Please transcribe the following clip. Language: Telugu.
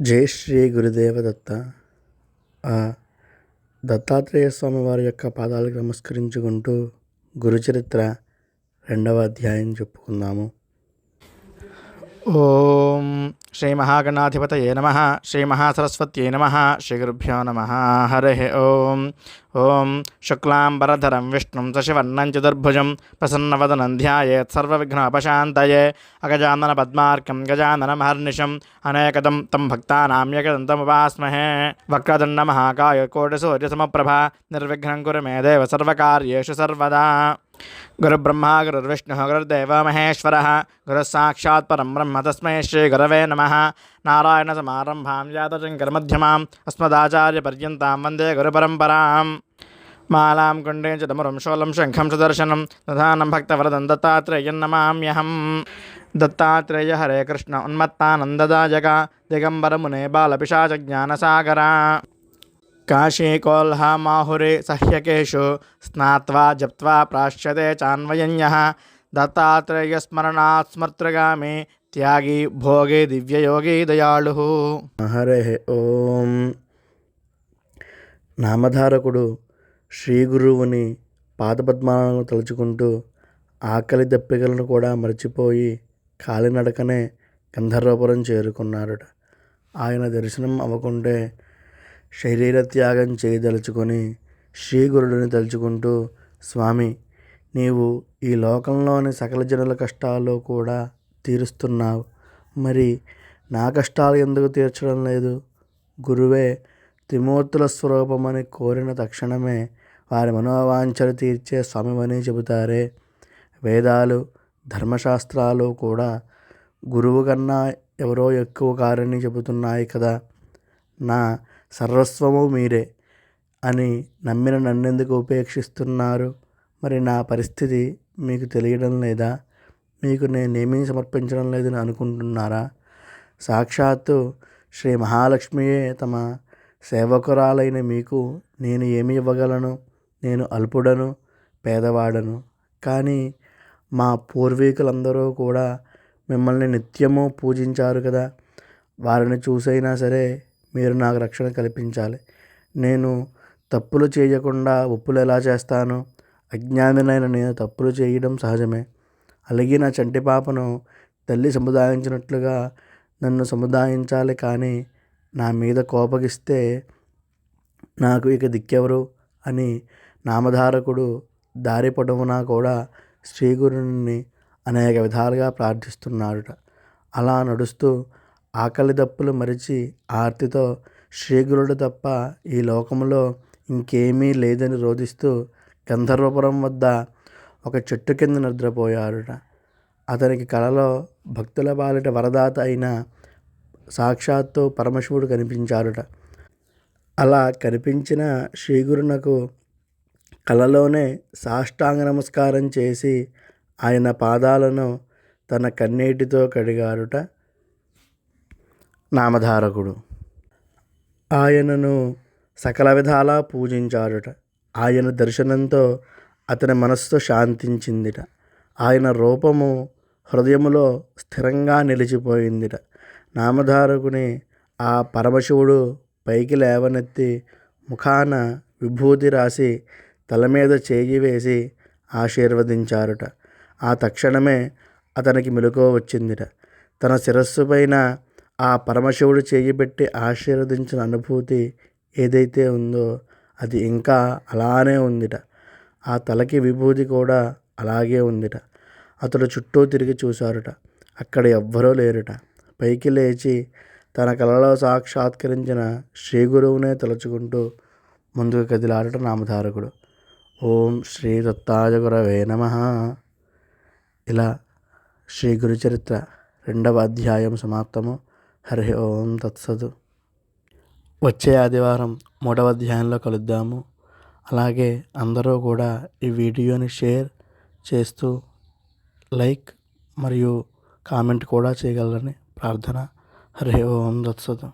జై శ్రీ గురుదేవ దత్త ఆ దత్తాత్రేయ స్వామి వారి యొక్క పాదాలకు నమస్కరించుకుంటూ గురుచరిత్ర రెండవ అధ్యాయం చెప్పుకుందాము. ఓం శ్రీ మహాగణాధిపతయే నమ శ్రీ మహాసరస్వత్యై నమ శ్రీ గురుభ్యో నమ హరి ఓం ఓం శుక్లాంబరధరం విష్ణుం శశివర్ణం చతుర్భుజం ప్రసన్నవదనం ధ్యాయేత్ సర్వవిఘ్నోపశాంతయే అగజానన పద్మార్కం గజాననమహర్నిశం అనేకదం తం భక్తానాం యకదంతముపాస్మహే వక్రదండ మహాకాయ కోటిసూర్యసమప్రభ నిర్విఘ్నం కురు మే దేవ సర్వకార్యేషు సర్వదా गुरब्रह्म, गुरुर्विष्णुः, गुरुर्देव, महेश्वर। गुरुः परम ब्रह्म, तस्म श्री गुरव नम। नारायण सरंभा जातशंकर गुरुपरम्पराम्। अस्मदाचार्यपर्यता वंदे च माला शोलं, शङ्खं शोलम शंखम सुदर्शन दत्तात्रेयं भक्तवरदन दत्तात्रेय हरे कृष्ण, उन्मत्तानन्ददायका, दिगम्बरमुने बालपिशाचज्ञानसागरा కాశీ బాలపిశాచ మాహురే సహ్యకేషు స్నాత్వా జప్త్వా ప్రాశ్యతే చాన్వయన్యः దత్తాత్రేయస్మరణాత్ స్మర్తృగామి త్యాగి భోగి దివ్యయోగి దయాళు హరే ఓం నామధారకుడు శ్రీ గురువుని పాదపద్మాలను తలుచుకుంటూ ఆకలి దప్పికలను కూడా మర్చిపోయి కాలినడకనే గంధర్వపురం చేరుకున్నారట ఆయన దర్శనం అవ్వకుంటే శరీర త్యాగం చేయదలుచుకొని శ్రీ గురుడిని తలుచుకుంటూ స్వామి నీవు ఈ లోకంలోని సకల జనుల కష్టాలు కూడా తీరుస్తున్నావు. మరి నా కష్టాలు ఎందుకు తీర్చడం లేదు? గురువే త్రిమూర్తుల స్వరూపమని కోరిన తక్షణమే వారి మనోవాంఛలు తీర్చే స్వామివని చెబుతారే. వేదాలు ధర్మశాస్త్రాలు కూడా గురువు కన్నా ఎవరో ఎక్కువ కారని చెబుతున్నాయి కదా. నా సర్వస్వము మీరే అని నమ్మిన నన్నెందుకు ఉపేక్షిస్తున్నారు? మరి నా పరిస్థితి మీకు తెలియడం లేదా? మీకు నేనేమీ సమర్పించడం లేదని అనుకుంటున్నారా? సాక్షాత్తు శ్రీ మహాలక్ష్మియే తమ సేవకురాలైన మీకు నేను ఏమి ఇవ్వగలను? నేను అల్పుడను పేదవాడను. కానీ మా పూర్వీకులందరూ కూడా మిమ్మల్ని నిత్యము పూజించారు కదా? వారిని చూసైనా సరే మీరు నాకు రక్షణ కల్పించాలి. నేను తప్పులు చేయకుండా ఒప్పులు ఎలా చేస్తాను? అజ్ఞానులైన నేను తప్పులు చేయడం సహజమే. అలాగే నా చంటి పాపను తల్లి సముదాయించినట్లుగా నన్ను సముదాయించాలి కానీ నా మీద కోపగిస్తే నాకు ఇక దిక్కెవరు? అని నామధారకుడు దారి పొడవునా కూడా శ్రీగురుని అనేక విధాలుగా ప్రార్థిస్తున్నాడుట. అలా నడుస్తూ ఆకలి దప్పులు మరిచి ఆర్తితో శ్రీగురుడు తప్ప ఈ లోకంలో ఇంకేమీ లేదని రోధిస్తూ గంధర్వపురం వద్ద ఒక చెట్టు కింద నిద్రపోయాడుట. అతనికి కలలో భక్తుల బాలిట వరదాత అయిన సాక్షాత్తు పరమశివుడు కనిపించాడుట. అలా కనిపించిన శ్రీగురునకు కలలోనే సాష్టాంగ నమస్కారం చేసి ఆయన పాదాలను తన కన్నీటితో కడిగాడుట. నామధారకుడు. ఆయనను సకల విధాలా పూజించాడుట. ఆయన దర్శనంతో అతని మనస్సు శాంతించిందిట. ఆయన రూపము హృదయములో స్థిరంగా నిలిచిపోయిందిట. నామధారకుని ఆ పరమశివుడు పైకి లేవనెత్తి ముఖాన విభూతి రాసి తల మీద చేయి వేసి ఆశీర్వదించారుట. ఆ తక్షణమే అతనికి మెలకువ వచ్చిందిట. తన శిరస్సు పైన ఆ పరమశివుడు చేయబెట్టి ఆశీర్వదించిన అనుభూతి ఏదైతే ఉందో అది ఇంకా అలానే ఉందిట. ఆ తలకి విభూతి కూడా అలాగే ఉందిట. అతడు చుట్టూ తిరిగి చూశారుట. అక్కడ ఎవ్వరూ లేరుట. పైకి లేచి తన కలలో సాక్షాత్కరించిన శ్రీ గురువునే తలుచుకుంటూ ముందుకు కదిలాడట నామధారకుడు. ఓం శ్రీ దత్తాజగురవే నమ. ఇలా శ్రీ గురు చరిత్ర రెండవ అధ్యాయం సమాప్తము. హరి ఓం తత్సదు వచ్చే ఆదివారం మూడవ అధ్యాయంలో కలుద్దాము. అలాగే అందరూ కూడా ఈ వీడియోని షేర్ చేస్తూ లైక్ మరియు కామెంట్ కూడా చేయగలరని ప్రార్థన. హరి ఓం తత్సదు